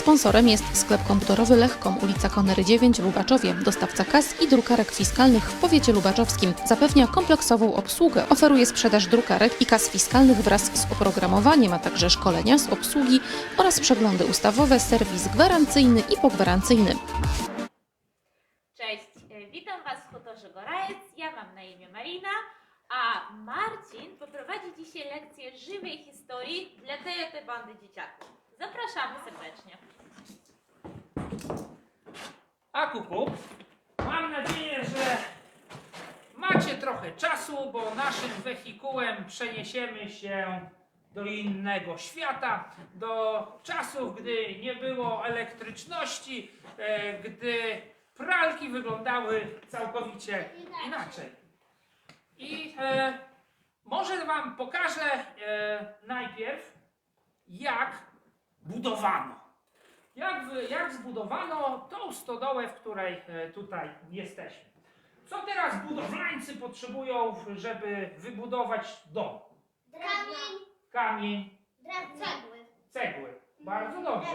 Sponsorem jest sklep komputorowy Lechkom, ulica Konery 9 w Lubaczowie, dostawca kas i drukarek fiskalnych w powiecie lubaczowskim. Zapewnia kompleksową obsługę, oferuje sprzedaż drukarek i kas fiskalnych wraz z oprogramowaniem, a także szkolenia z obsługi oraz przeglądy ustawowe, serwis gwarancyjny i pogwarancyjny. Cześć, e, witam Was w Hutorze Gorajec. Ja mam na imię Marina, a Marcin poprowadzi dzisiaj lekcję żywej historii dla tej bandy dzieciaków. Zapraszamy serdecznie. A kuku, mam nadzieję, że macie trochę czasu, bo naszym wehikułem przeniesiemy się do innego świata, do czasów, gdy nie było elektryczności, e, gdy pralki wyglądały całkowicie inaczej. I e, może Wam pokażę e, najpierw, jak budowano. Jak, jak zbudowano tą stodołę, w której e, tutaj jesteśmy. Co teraz budowlańcy potrzebują, żeby wybudować dom? Kamień, Kamień, drewno, cegły, cegły. Bardzo dobrze.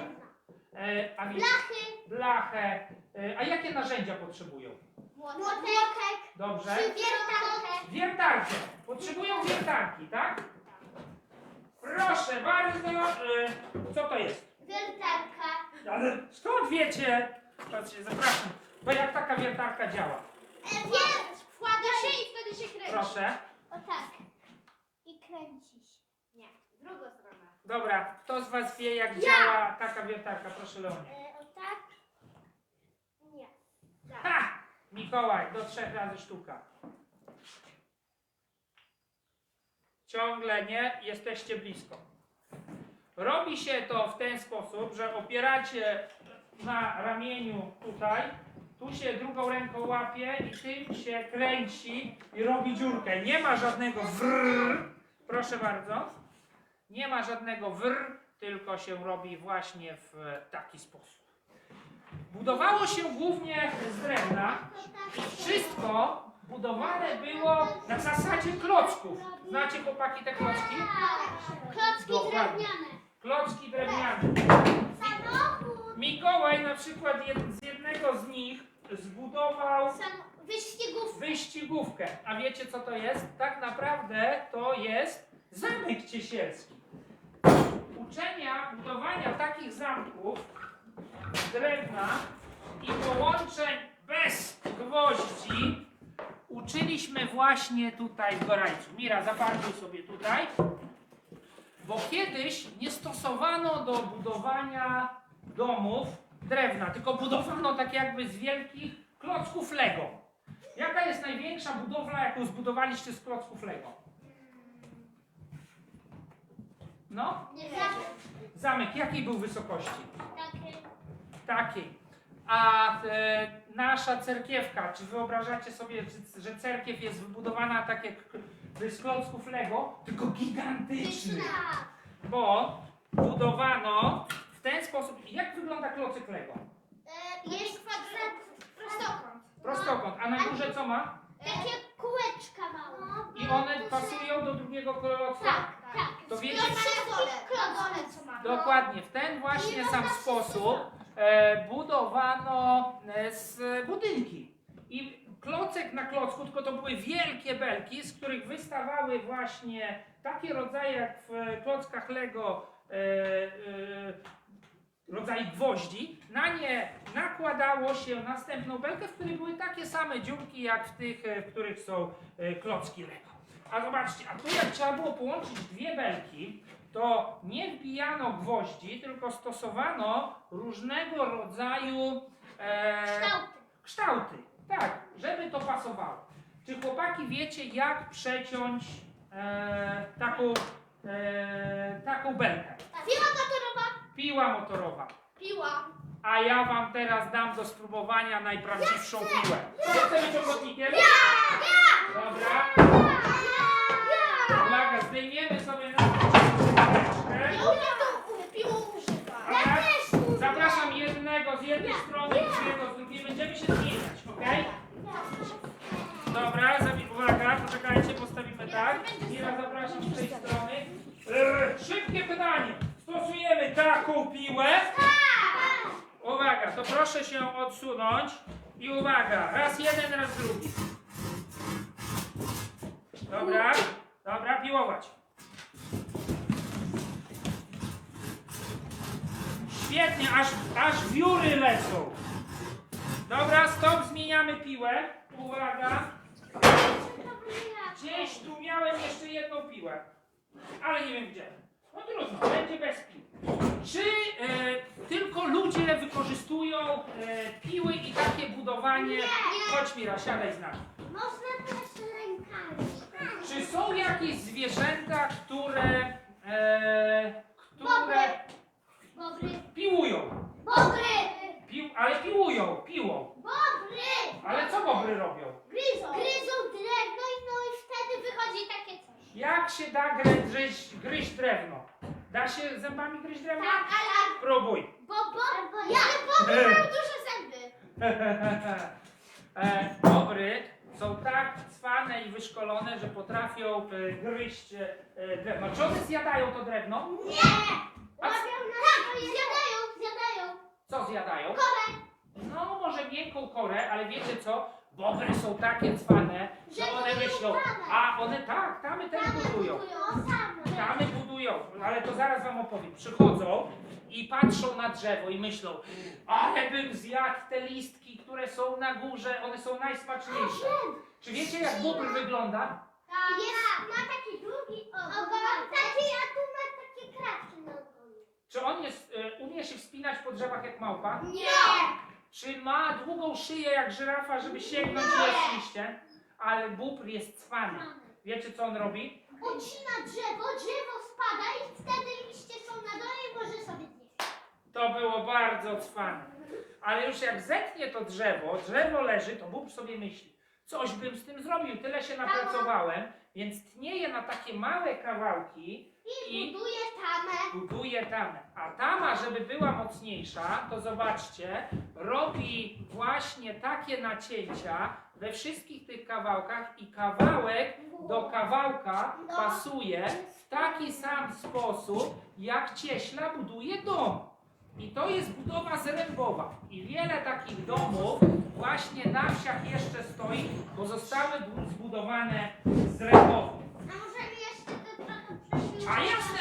E, a wiecie, blachy, blachę. E, a jakie narzędzia potrzebują? młotek, Dobrze. wiertarkę, Wiertarkę. Potrzebują wiertarki, tak? Proszę bardzo. E, co to jest? wiertarka, Ale skąd wiecie? Patrzcie, zapraszam. Bo jak taka wiertarka działa? wier, wkłada się i wtedy się kręci. Proszę. O tak. I kręci się. Nie, w drugą stronę. Dobra, kto z Was wie, jak działa taka wiertarka? Proszę Leonie. E, o tak. Nie. Tak. Ha! Mikołaj, do trzech razy sztuka. Ciągle nie, jesteście blisko. Robi się to w ten sposób, że opieracie na ramieniu tutaj, tu się drugą ręką łapie i tym się kręci i robi dziurkę. Nie ma żadnego wrr, proszę bardzo. Nie ma żadnego wrr, tylko się robi właśnie w taki sposób. Budowało się głównie z drewna wszystko budowane było na zasadzie klocków. Znacie chłopaki te klocki? Klocki Dokładnie. drewniane. Klocki drewniane. Samochód. Mikołaj na przykład jed, z jednego z nich zbudował Sam, wyścigów. wyścigówkę. A wiecie co to jest? Tak naprawdę to jest zamek ciesielski. Uczenia budowania takich zamków z drewna i połączeń bez gwoździ uczyliśmy właśnie tutaj w Gorajcu. Mira, zaparkuj sobie tutaj. Bo kiedyś nie stosowano do budowania domów drewna, tylko budowano tak jakby z wielkich klocków Lego. Jaka jest największa budowla, jaką zbudowaliście z klocków Lego? No, Nie wiem. zamek jakiej był wysokości? Takie. Takiej. A e, nasza cerkiewka, czy wyobrażacie sobie, że, cerkiew jest wybudowana tak jak z klocków Lego, tylko gigantyczny? Bo budowano w ten sposób. Jak wygląda klocek Lego? E, jest kwadrat. Prostokąt. Prostokąt. A na górze co ma? Takie kółeczka małe. I one pasują do drugiego klocka? Tak, tak. To wiecie- Klocek co ma. Dokładnie. W ten właśnie sam sposób e, budowano e, z budynki. I klocek na klocku, tylko to były wielkie belki, z których wystawały właśnie takie rodzaje jak w klockach Lego e, e, rodzaj gwoździ. Na nie nakładało się następną belkę, w której były takie same dziurki jak w tych, e, w których są e, klocki Lego. A zobaczcie, a tu jak trzeba było połączyć dwie belki, to nie wbijano gwoździ, tylko stosowano różnego rodzaju e, Kształty. kształty. Tak, żeby to pasowało. Czy chłopaki wiecie, jak przeciąć e, taką, e, taką belkę? Piła motorowa. Piła motorowa. Piła. A ja wam teraz dam do spróbowania najprawdziwszą piłę. Kto chce być ochotnikiem? Dobra. Uwaga, zdejmiemy sobie na Piłą używa. Dobra? Zapraszam jednego z jednej strony, drugiego z drugiej. Będziemy się zmieniać, ok? Dobra, zabi- uwaga, poczekajcie, postawimy tak. Mira, zapraszam z tej strony. E, szybkie pytanie. Stosujemy taką piłę, Uwaga, to proszę się odsunąć. I uwaga, raz jeden, raz drugi. Dobra, dobra, piłować. Świetnie, aż, aż wióry lecą. Dobra, stop, zmieniamy piłę. Uwaga. Gdzieś tu miałem jeszcze jedną piłę, ale nie wiem gdzie. No trudno, będzie bez pił. Czy e, tylko ludzie wykorzystują e, piły i takie budowanie? Chodź Mira, siadaj z nami. Można też rękami. Czy są jakieś zwierzęta, które, e, które Bobry. piłują? Bobry. Pił, ale piłują, piłą. Bobry. Ale co bobry robią? Gryzą. Gryzą drewno i no i wtedy wychodzi takie coś. Jak się da grę, gryźć, gryźć drewno? Da się zębami gryźć drewno? Tak, ale Próbuj. bo, bo, ja, bobry mają duże zęby. e, bobry są tak cwane i wyszkolone, że potrafią e, gryźć e, drewno. Czy one zjadają to drewno? Nie. A Łapią na tak, zjadają. Co zjadają? Korę. No, może miękką korę, ale wiecie co? Bobry są takie cwane, że Że one budują myślą, a one tak, tamy też Same budują. budują. Same. Tamy budują, ale to zaraz wam opowiem. Przychodzą i patrzą na drzewo i myślą, ale bym zjadł te listki, które są na górze, one są najsmaczniejsze. Czy wiecie jak bóbr wygląda? Jest, ma taki długi ogon, taki, a tu ma takie kratki na ogonie. Czy on jest, e, umie się wspinać po drzewach jak małpa? Nie. Czy ma długą szyję jak żyrafa, żeby sięgnąć i liście? Ale bóbr jest cwany. Wiecie co on robi? Ucina drzewo, drzewo spada i wtedy liście są na dole i może sobie zjeść. To było bardzo cwane. Ale już jak zetnie to drzewo, drzewo leży, to bóbr sobie myśli, coś bym z tym zrobił, tyle się napracowałem, więc tnie je na takie małe kawałki I, I- buduje tamę. buduje tamę. A tama, żeby była mocniejsza, to zobaczcie, robi właśnie takie nacięcia we wszystkich tych kawałkach i kawałek do kawałka No. pasuje w taki sam sposób, jak cieśla buduje dom. I to jest budowa zrębowa. I wiele takich domów właśnie na wsiach jeszcze stoi, bo zostały bu- zbudowane zrębowo. A możemy jeszcze to trochę prześwietlić? A jasne,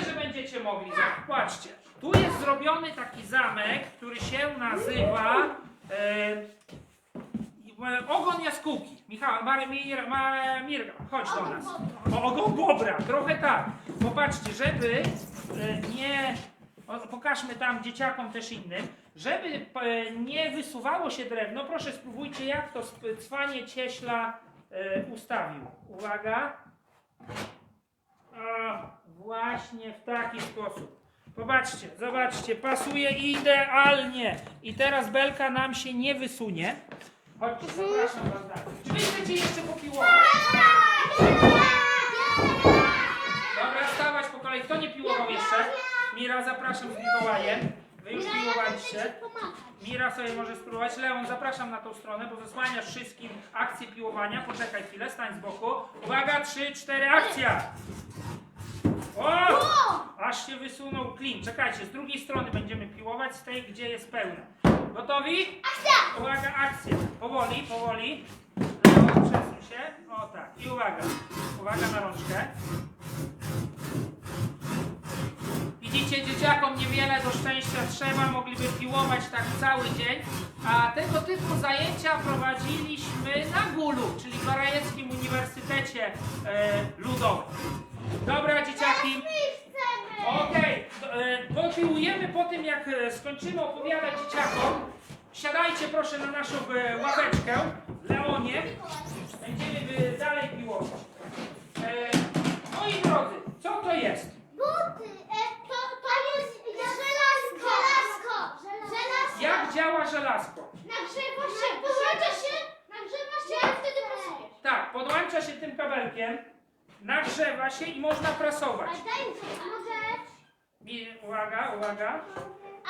będziecie mogli. Patrzcie, tu jest zrobiony taki zamek, który się nazywa e, e, Ogon Jaskółki. Michał, Mary, Mir, chodź do nas. O, ogon Bobra, trochę tak. Popatrzcie, żeby e, nie... O, pokażmy tam dzieciakom też innym. Żeby e, nie wysuwało się drewno, proszę spróbujcie jak to cwanie cieśla e, ustawił. Uwaga. Właśnie w taki sposób. Popatrzcie, zobaczcie, pasuje idealnie. I teraz belka nam się nie wysunie. Chodźcie, zapraszam was dalej. Czy wy chcecie jeszcze popiłować? Dobra, stawać po kolei. Kto nie piłował jeszcze? Mira, zapraszam z Mikołajem. Wy już piłowaliście. Mira sobie może spróbować. Leon, zapraszam na tą stronę, bo zasłaniasz wszystkim akcję piłowania. Poczekaj chwilę, stań z boku. Uwaga, trzy, cztery, akcja! O! Aż się wysunął klin. Czekajcie, z drugiej strony będziemy piłować, z tej, gdzie jest pełne. Gotowi? Akcja! Uwaga, akcja. Powoli, powoli. Leon, przesuń się. O tak. I uwaga. Uwaga na rączkę. Widzicie, dzieciakom niewiele do szczęścia trzeba, mogliby piłować tak cały dzień, a tego typu zajęcia prowadziliśmy na GUL-u, czyli w Barajeckim Uniwersytecie e, Ludowym. Dobra, dzieciaki. Okej, okay. popiłujemy po tym, jak e, skończymy opowiadać dzieciakom. Siadajcie proszę na naszą e, ławeczkę, Leonie. Będziemy e, dalej piłować. E, moi drodzy, co to jest? Buty, e, to, to jest żelazko. Żelazko. Żelazko. Jak działa żelazko? Nagrzewa się, podłącza się, nagrzewa się, a wtedy pracuje. Tak, podłącza się tym kabelkiem, nagrzewa się i można prasować. A daj mi coś, a może... I, uwaga, uwaga.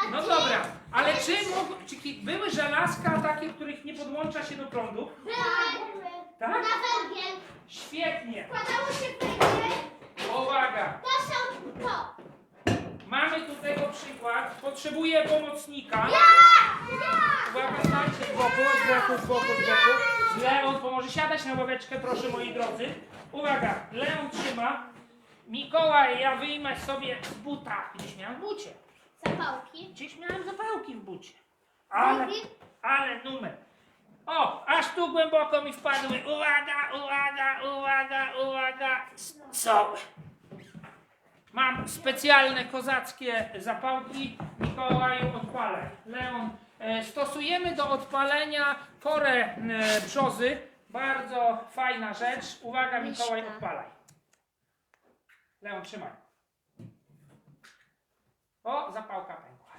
A No ty- dobra, ale czy, mógł, czy ki- były żelazka takie, których nie podłącza się do prądu? Były. Tak? Na węgiel. Świetnie. Wkładało się węgiel. Uwaga, To są to. mamy tu tego przykład. Potrzebuję pomocnika. Ja! z boku, z boku, z boku. Leon pomoże siadać na ławeczkę, proszę moi drodzy. Uwaga, Leon trzyma. Mikołaj, ja wyjmę sobie z buta. Gdzieś miałem w bucie. Zapałki. Gdzieś miałem zapałki w bucie. Ale, ale numer. O, aż tu głęboko mi wpadły. Uwaga, uwaga, uwaga, uwaga. S- Są. Mam specjalne kozackie zapałki. Mikołaju, odpalę. Leon, e, stosujemy do odpalenia korę e, brzozy. Bardzo fajna rzecz. Uwaga, Mikołaj, odpalaj. Leon, trzymaj. O, zapałka pękła.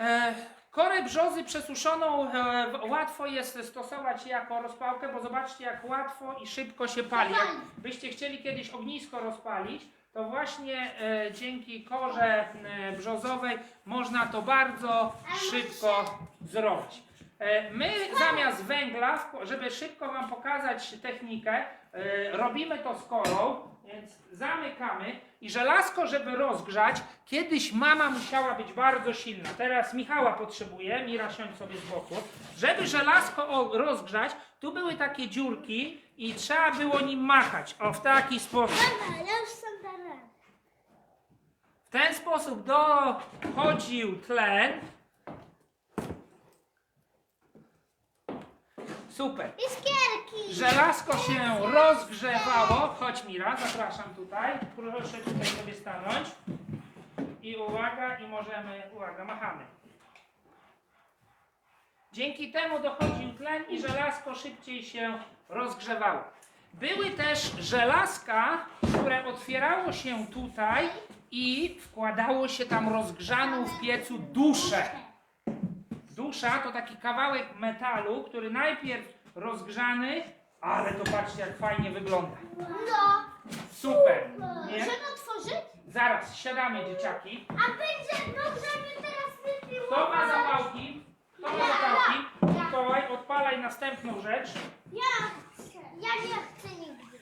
E, korę brzozy przesuszoną e, łatwo jest stosować jako rozpałkę, bo zobaczcie jak łatwo i szybko się pali. Jak byście chcieli kiedyś ognisko rozpalić, to właśnie e, dzięki korze e, brzozowej można to bardzo szybko zrobić. E, my zamiast węgla, żeby szybko Wam pokazać technikę, e, robimy to z korą, więc zamykamy i żelazko, żeby rozgrzać, kiedyś mama musiała być bardzo silna. Teraz Michała potrzebuje, Mira siądź sobie z boku. Żeby żelazko rozgrzać, tu były takie dziurki i trzeba było nim machać. O, w taki sposób. W ten sposób dochodził tlen. Super. Iskierki. Żelazko się rozgrzewało. Chodź Mira, zapraszam tutaj. Proszę tutaj sobie stanąć. I uwaga, i możemy, uwaga, machamy. Dzięki temu dochodził tlen i żelazko szybciej się rozgrzewało. Były też żelazka, które otwierało się tutaj i wkładało się tam rozgrzaną w piecu duszę. Dusza to taki kawałek metalu, który najpierw rozgrzany, ale to patrzcie jak fajnie wygląda. No. Super, nie? Możemy otworzyć? Zaraz, siadamy dzieciaki. A będzie, no żeby teraz wypił. Kto ma zapałki? Kto ma zapałki? Mikołaj, odpalaj następną rzecz. Ja. Ja nie chcę nigdy.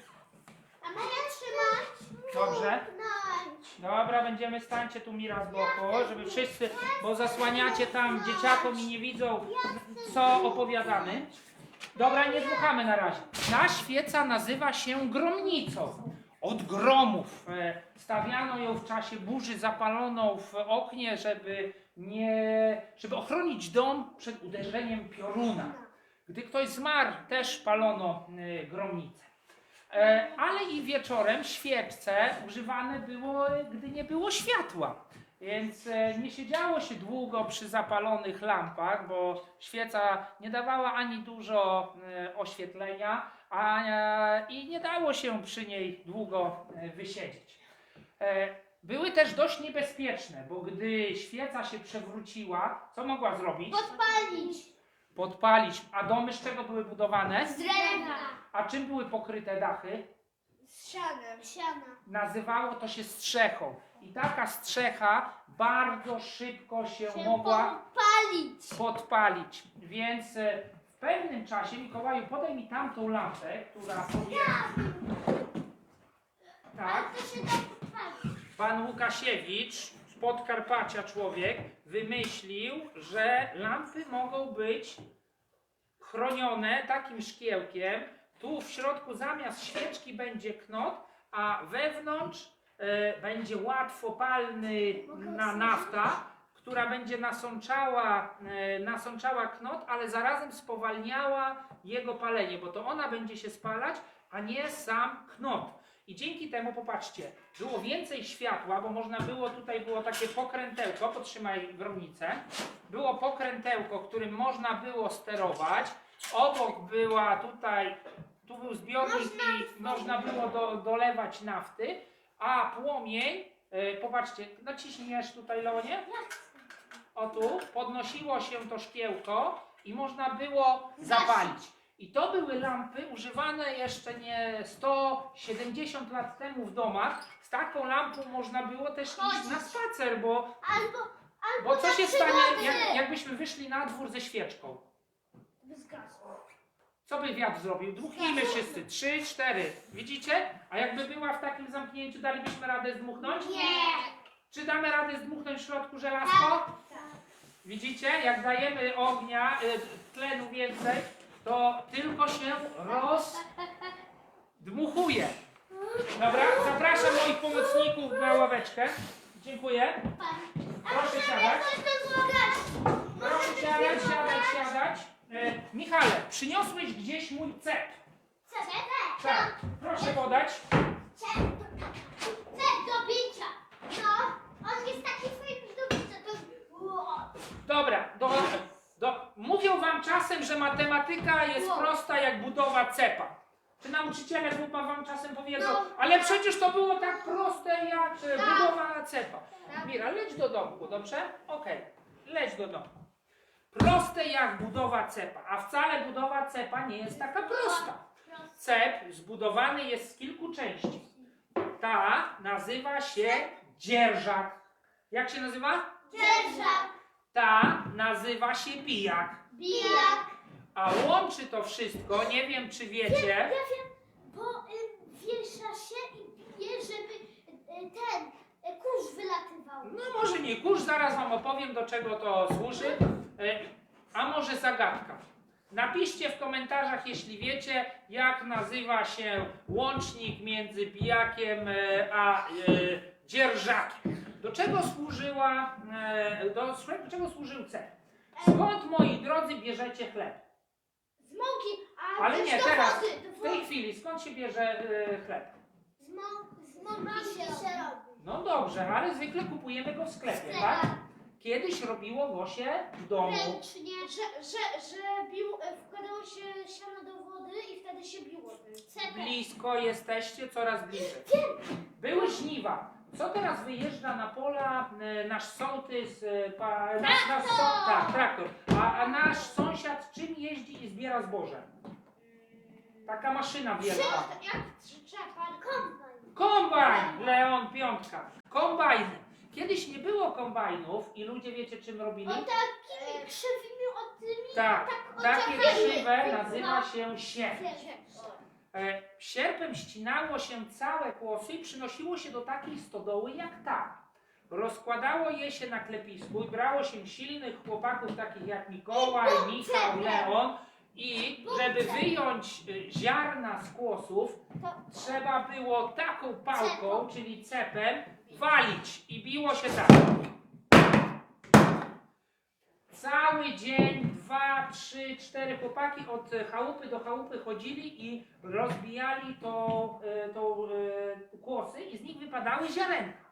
A mogę trzymać? Dobrze. No. Dobra, będziemy stańcie tu Mira z boku, żeby wszyscy, bo zasłaniacie tam dzieciakom i nie widzą, co opowiadamy. Dobra, nie dmuchamy na razie. Ta świeca nazywa się gromnicą. Od gromów. E, Stawiano ją w czasie burzy zapaloną w oknie, żeby nie, żeby ochronić dom przed uderzeniem pioruna. Gdy ktoś zmarł, też palono e, gromnicę. E, ale i wieczorem świeczce używane było, gdy nie było światła. Więc e, nie siedziało się długo przy zapalonych lampach, bo świeca nie dawała ani dużo e, oświetlenia, a, i nie dało się przy niej długo wysiedzieć. Były też dość niebezpieczne, bo gdy świeca się przewróciła, co mogła zrobić? Podpalić. Podpalić. A domy z czego były budowane? Z drewna. A czym były pokryte dachy? Z sianem. Siana. Nazywało to się strzechą. I taka strzecha bardzo szybko się, Się mogła podpalić. podpalić. Więc e, w pewnym czasie, Mikołaju, podaj mi tamtą lampę, która sobie... Tak. A to się da podpalić. Pan Łukasiewicz Podkarpacia człowiek wymyślił, że lampy mogą być chronione takim szkiełkiem. Tu w środku zamiast świeczki będzie knot, a wewnątrz e, będzie łatwopalny na nafta, która będzie nasączała, e, nasączała knot, ale zarazem spowalniała jego palenie, bo to ona będzie się spalać, a nie sam knot. I dzięki temu, popatrzcie, było więcej światła, bo można było, tutaj było takie pokrętełko, potrzymaj gromnicę, było pokrętełko, którym można było sterować, obok była tutaj, tu był zbiornik i można było do, dolewać nafty, a płomień, e, popatrzcie, naciśniesz tutaj Leonie, o tu, podnosiło się to szkiełko i można było zapalić. I to były lampy używane jeszcze nie 170 lat temu w domach. Z taką lampą można było też iść na spacer, bo, Albo, albo bo co na się stanie, przygody. jak, jakbyśmy wyszli na dwór ze świeczką? Zgasło. Co by wiatr zrobił? Dmuchnijmy wszyscy. Trzy, cztery. Widzicie? A jakby była w takim zamknięciu, dalibyśmy radę zdmuchnąć? Nie. Czy damy radę zdmuchnąć w środku żelazko? Widzicie, jak dajemy ognia, y, tlenu więcej, to tylko się rozdmuchuje. Dobra, zapraszam moich pomocników na ławeczkę. Dziękuję. Proszę siadać. Proszę siadać, siadać, siadać. E, Michale, przyniosłeś gdzieś mój cep. Tak, proszę podać. Cel do bicia. No, on jest taki fajny do bicia. To... Wow. Dobra, do, do, mówią wam czasem, że matematyka jest Wow. prosta jak budowa cepa. Czy nauczyciele chyba wam czasem powiedzą, No. ale przecież to było tak proste jak e, Tak. budowa cepa. Tak. Mira, leć do domku, dobrze? Okej, leć do domku. Proste jak budowa cepa, a wcale budowa cepa nie jest taka prosta. Cep zbudowany jest z kilku części. Ta nazywa się dzierżak. Jak się nazywa? Dzierżak, Ta nazywa się pijak. bijak. A łączy to wszystko, nie wiem czy wiecie, Ja wiem, bo y, wiesza się i bije, żeby y, ten y, kurz wylatywał. no może nie kurz, zaraz wam opowiem do czego to służy, E, a może zagadka. Napiszcie w komentarzach, jeśli wiecie, jak nazywa się łącznik między pijakiem e, a e, dzierżakiem. Do czego służyła, e, do, do czego służył cep? Skąd, moi drodzy, bierzecie chleb? Z mąki, a Ale nie, teraz, w tej chwili, skąd się bierze e, chleb? Z, mą, z mąki się robi. No dobrze, ale zwykle kupujemy go w sklepie, tak? Kiedyś robiło go się w domu. Ręcznie, że, że, że bił, e, wkładało się siano do wody i wtedy się biło tym. Cepem. Blisko jesteście, coraz bliżej. Były żniwa. Co teraz wyjeżdża na pola e, nasz sołtys, e, pa, nasz, nasz so, tak, traktor. A, a nasz sąsiad czym jeździ i zbiera zboże? Taka maszyna wielka. Jak trzeba? Kombajn. Kombajn! Leon Piątka. Kombajny. Kiedyś nie było kombajnów i ludzie wiecie czym robili? O takimi krzywymi od tymi. Tak, o takie krzywe nazywa się sierp. E, Sierpem ścinało się całe kłosy i przynosiło się do takiej stodoły jak ta. Rozkładało je się na klepisku i brało się silnych chłopaków takich jak Mikołaj, Michał, Leon. I żeby wyjąć y, ziarna z kłosów trzeba było taką pałką, czyli cepem walić. I biło się tak. Cały dzień, dwa, trzy, cztery chłopaki od chałupy do chałupy chodzili i rozbijali to, e, to e, kłosy i z nich wypadały ziarenka.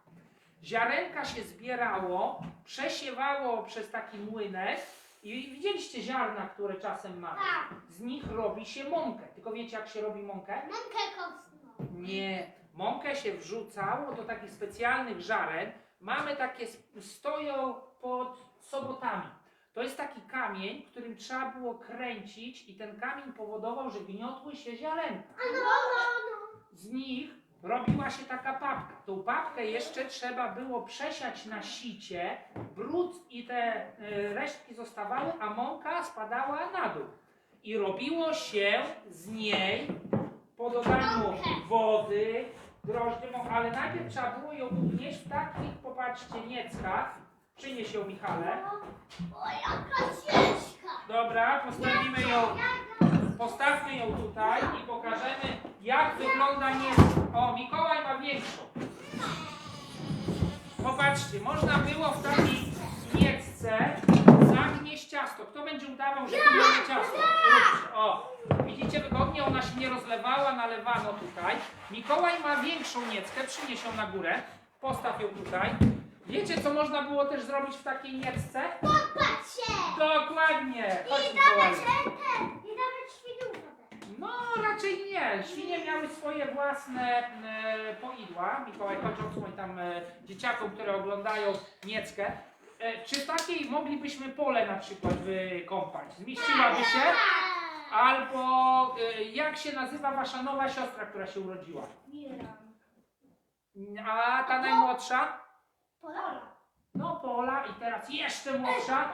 Ziarenka się zbierało, przesiewało przez taki młynek i widzieliście ziarna, które czasem mamy. tak. Z nich robi się mąkę. Tylko wiecie jak się robi mąkę? Mąkę kostną. Nie. Mąkę się wrzucało do takich specjalnych żaren. Mamy takie, stoją pod sobotami. To jest taki kamień, którym trzeba było kręcić i ten kamień powodował, że gniotły się ziarenka. No, no, Z nich robiła się taka papka. Tą papkę jeszcze trzeba było przesiać na sicie, brud i te y, resztki zostawały, a mąka spadała na dół. I robiło się z niej po dodaniu wody, drożdży, ale najpierw trzeba było ją ugnieść w takich, popatrzcie, nieckach. Przynieś ją, Michale. O, jaka ciężka. Dobra, postawimy ją Postawmy ją tutaj i pokażemy, jak wygląda niecka. O, Mikołaj ma większą. Popatrzcie, można było w takiej niecce zagnieść ciasto. Kto będzie udawał, że mamy ciasto? Róbcie. O, widzicie wygodnie, ona się nie rozlewała, nalewano tutaj. Mikołaj ma większą nieckę, przynieś ją na górę. Postaw ją tutaj. Wiecie, co można było też zrobić w takiej niecce? Patrzcie. Dokładnie. Chodź, I Mikołaj. dawać rękę. I dawać świniu wodę. No, raczej nie. Świnie miały swoje własne e, poidła. Mikołaj, chodź odsłoń tam e, dzieciakom, które oglądają Nieckę. E, czy takiej moglibyśmy pole na przykład wykąpać? Zmieściłaby się? Albo e, jak się nazywa wasza nowa siostra, która się urodziła? A ta najmłodsza? Pola. No Pola i teraz jeszcze młodsza.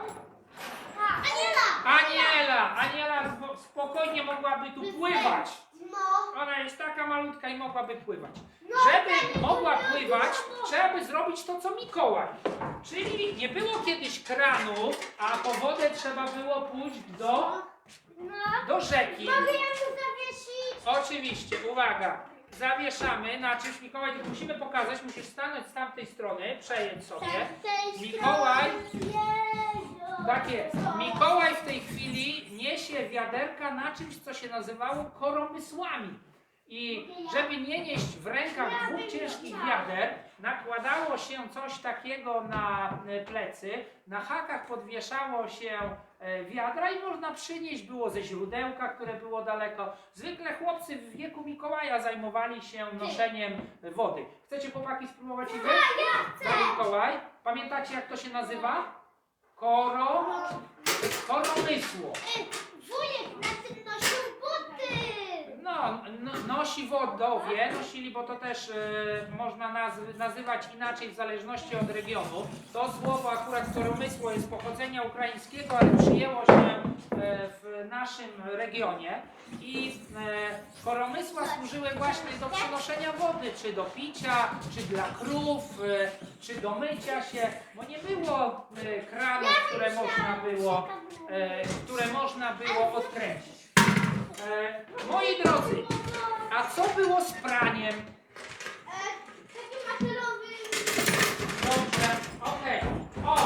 Aniela. Aniela! Aniela spo- spokojnie mogłaby tu pływać. No, Ona jest taka malutka i mogłaby pływać. no Żeby tak, mogła pływać, było. trzeba by zrobić to, co Mikołaj. Czyli nie było kiedyś kranu, a po wodę trzeba było pójść do, No, do rzeki. mogę ją tu zawiesić? Oczywiście, uwaga. Zawieszamy na czymś. Mikołaj, tylko musimy pokazać, musisz stanąć z tamtej strony, przejedź sobie. Tak, Mikołaj. Tak jest. Mikołaj w tej chwili niesie wiaderka na czymś, co się nazywało koromysłami. I żeby nie nieść w rękach dwóch ciężkich wiader, nakładało się coś takiego na e, plecy, na hakach podwieszało się e, wiadra i można przynieść było ze źródełka, które było daleko. Zwykle chłopcy w wieku Mikołaja zajmowali się noszeniem wody. Chcecie chłopaki spróbować i wy? Za Mikołaj. Pamiętacie jak to się nazywa? Koro, koromysło. Wujek na tym nosił buty. No, no nosi wodowie, nosili, bo to też e, można naz- nazywać inaczej w zależności od regionu. To słowo akurat koromysło jest pochodzenia ukraińskiego, ale przyjęło się e, w naszym regionie. I e, koromysła służyły właśnie do przenoszenia wody, czy do picia, czy dla krów, e, czy do mycia się, bo nie było e, kranów, które można było, e, które można było odkręcić. E, moi drodzy, a co było z praniem? Taki materowy. Dobrze, okej. O!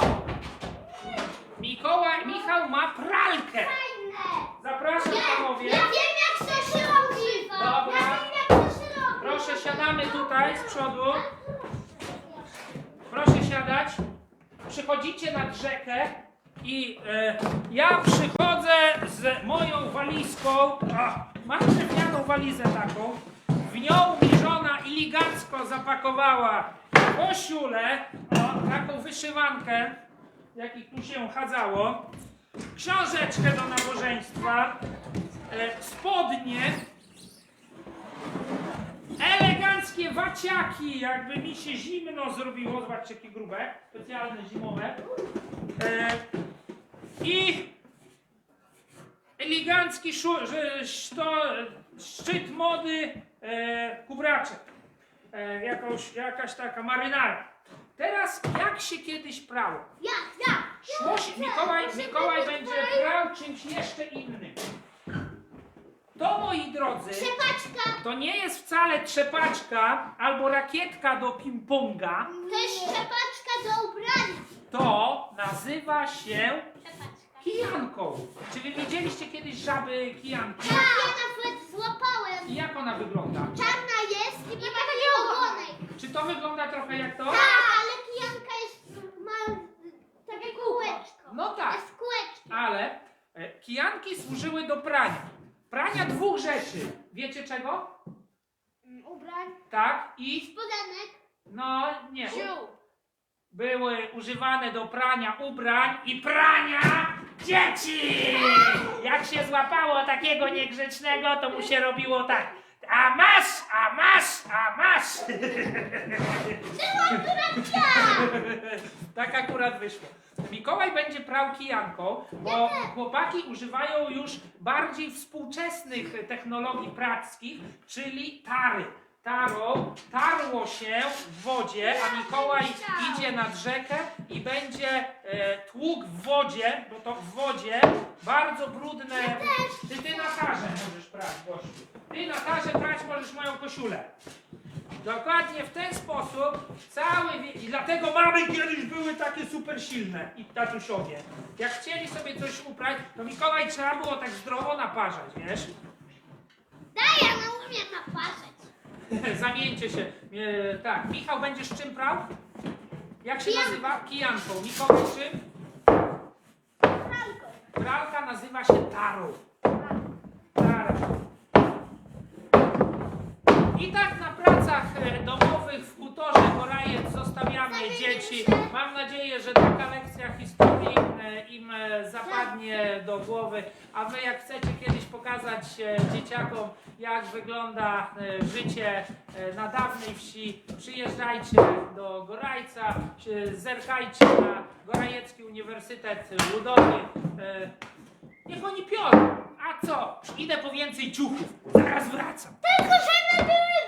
Mikołaj, Michał ma pralkę. Fajne. Zapraszam panowie. Ja wiem jak to się robi. Dobra. Ja wiem jak to się robi. Proszę siadamy tutaj z przodu. Proszę siadać. Przychodzicie nad rzekę i e, ja przychodzę z moją walizką. A, mam drewnianą walizę taką. W nią mi żona elegancko zapakowała koszulę, o, taką wyszywankę, jakich tu się chadzało, książeczkę do nabożeństwa, e, spodnie, eleganckie waciaki, jakby mi się zimno zrobiło, zobaczcie jakie grube, specjalne zimowe. E, I elegancki szu, że, szto, szczyt mody e, kubraczek. E, jakąś, jakaś taka marynara. Teraz jak się kiedyś prało? Ja, ja. Szło się, Mikołaj, Mikołaj będzie prał czymś jeszcze innym. To moi drodzy, Trzepaczka. to nie jest wcale trzepaczka albo rakietka do ping-ponga. To jest trzepaczka do ubrania. To nazywa się Trzepaczka. kijanką. Czy wy widzieliście kiedyś żaby kijanki? Tak, ja nawet złapałem. I jak ona wygląda? Czarna jest i ma taki ogonek. Czy to wygląda trochę jak to? Tak, ale kijanka jest, ma takie kółeczko. No tak, Jest kółeczkiem. ale e, kijanki służyły do prania. Prania dwóch rzeczy. Wiecie czego? Ubrań. Tak i Spodanek. no nie. Ziół. były używane do prania ubrań i prania dzieci! Jak się złapało takiego niegrzecznego, to mu się robiło tak. A masz, a masz, a masz! tak akurat wyszło. Mikołaj będzie prał kijanką, bo chłopaki używają już bardziej współczesnych technologii prackich, czyli tary. Taro, tarło się w wodzie, a Mikołaj idzie nad rzekę i będzie e, tłukł w wodzie, bo to w wodzie bardzo brudne. Ty, ty na tarze możesz prać, gościu. Ty na tarze prać możesz moją koszulę. Dokładnie w ten sposób cały wie... I dlatego mamy kiedyś były takie super silne i tatusiowie. Jak chcieli sobie coś uprać, to Mikołaj trzeba było tak zdrowo naparzać, wiesz? Daj, ja no umiem naparzać. Zamieńcie się. E, tak, Michał będziesz czym prał? Jak się Kijanką. nazywa? Kijanką. Mikołaj czym? Pralką. Pralka nazywa się tarą. I tak na pracach e, domowych w hutorze Gorajec zostawiamy dzieci. Mam nadzieję, że taka lekcja historii e, im e, zapadnie do głowy. A wy jak chcecie kiedyś pokazać dzieciakom, jak wygląda życie na dawnej wsi, przyjeżdżajcie do Gorajca, zerkajcie na Gorajecki Uniwersytet Ludowy. Niech oni piorą, a co? Idę po więcej ciuchów. Zaraz wracam. Tylko żeby były